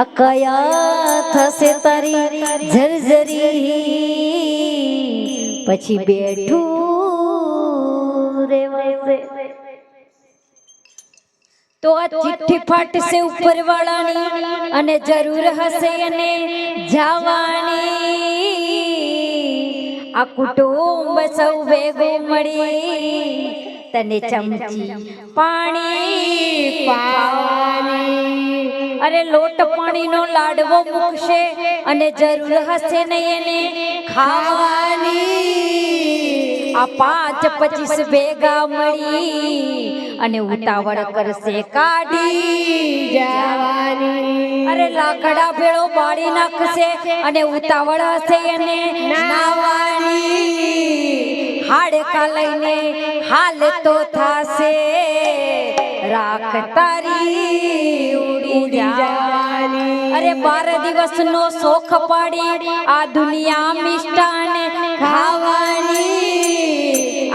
આ કયા થશે તારી જર્જરી. પછી બેઠું રેવાય તો આ ચિઠ્ઠી ફાટશે ઉપરવાળાની અને જરૂર હશે એને જવાની. આ કુટુંબ સૌ ભેગું મળી તને ચમચી પાણી પાવાની. અરે લોટ પાણીનો લાડવો મૂકશે અને જરૂર હશે નહીં એને ખાવાની. આ પાંચ પચીસ ભેગા મળી અને ઉતાવળ કરશે કાઢી જવાની. અરે લાકડા ભેળો બાળી નાખશે અને ઉતાવળ હશે એને નાવાની. હાડકા લઈને હાલ તો થાશે. રાખ તારી અરે બાર દિવસ નો શોખ પાડી આ દુનિયા મિષ્ટાન ખાવાની.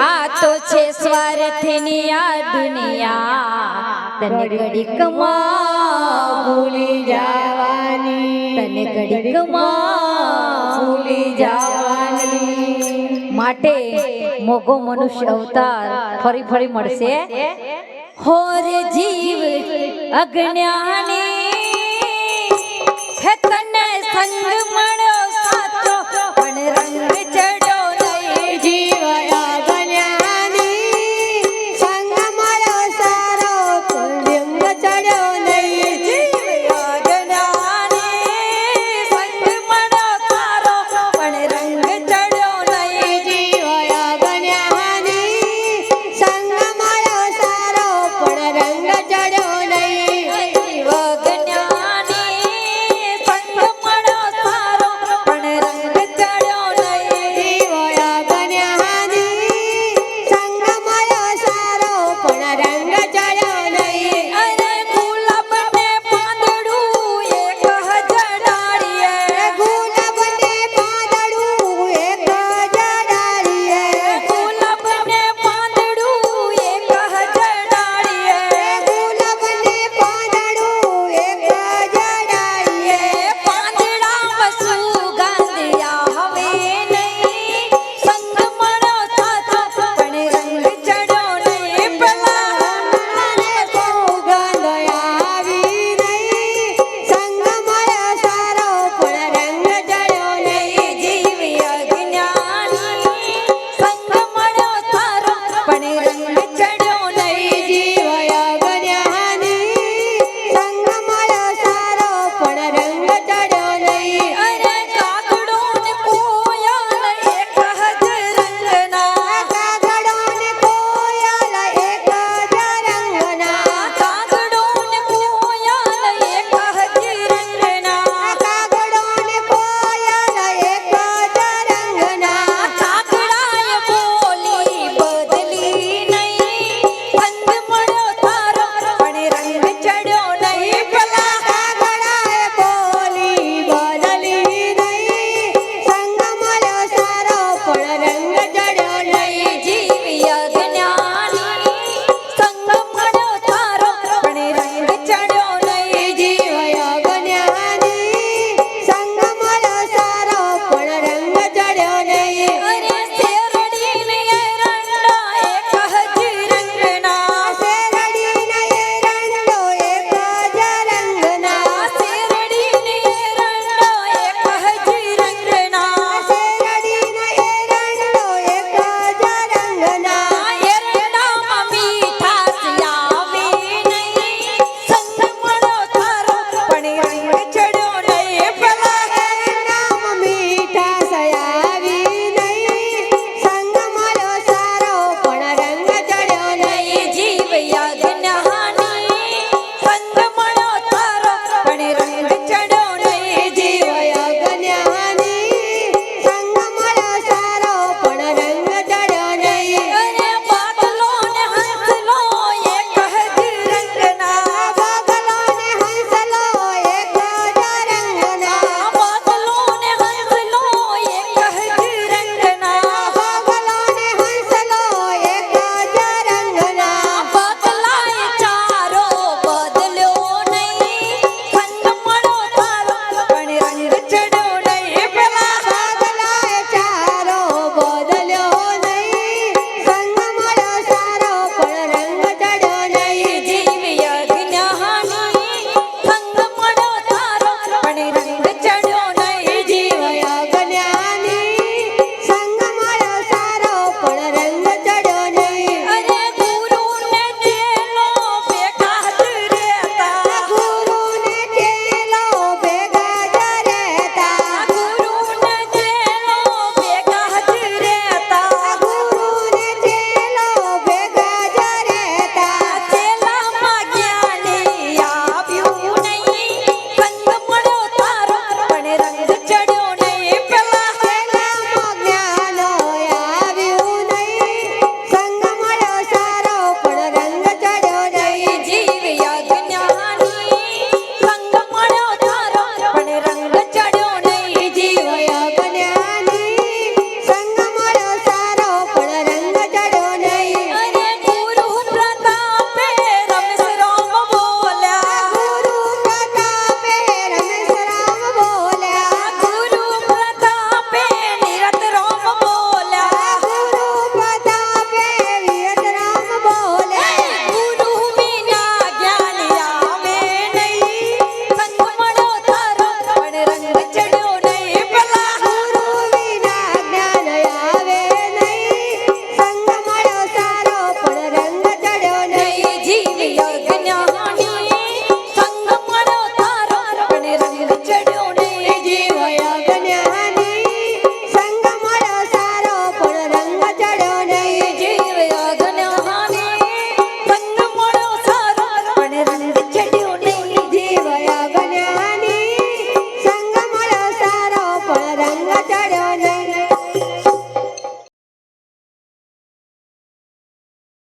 આ તો છે સ્વાર્થની આ દુનિયા. તને ઘડીકમાં ભૂલી જવાની. તને ઘડીકમાં ભૂલી જવાની. માટે મોગો મનુષ્ય અવતાર ફરી ફરી મળશે. હોર જીવ અજ્ઞાની હે તને સંગ